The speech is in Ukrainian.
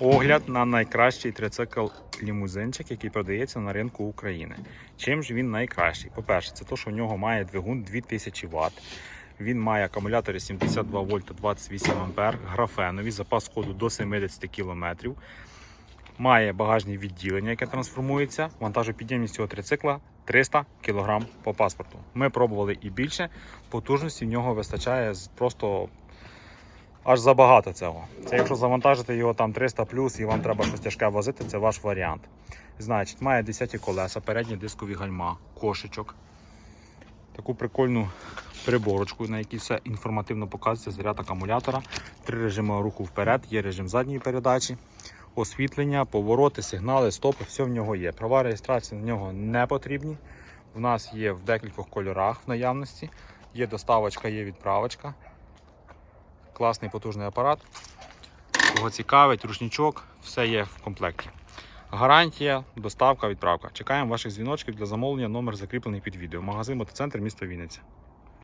Огляд на найкращий трицикл лімузинчик, який продається на ринку України. Чим ж він найкращий? По-перше, це те, що в нього має двигун 2000 Вт. Він має акумулятори 72 вольта 28 ампер, графенові, запас ходу до 70 км. Має багажне відділення, яке трансформується. Вантажопідємність цього трицикла 300 кг по паспорту. Ми пробували і більше. Потужності в нього вистачає просто аж забагато цього. Це якщо завантажити його там 300 плюс і вам треба щось тяжке возити, це ваш варіант. Значить, має 10 колеса, передні дискові гальма, кошечок. Таку прикольну приборочку, на якій все інформативно показується, заряд акумулятора, три режими руху вперед, є режим задньої передачі, освітлення, повороти, сигнали, стопи, все в нього є. Права реєстрації на нього не потрібні. У нас є в декількох кольорах в наявності. Є доставочка, є відправочка. Класний потужний апарат. Кого цікавить, рушничок, все є в комплекті. Гарантія, доставка, відправка. Чекаємо ваших дзвіночків для замовлення. Номер закріплений під відео. Магазин Мотоцентр, місто Вінниця.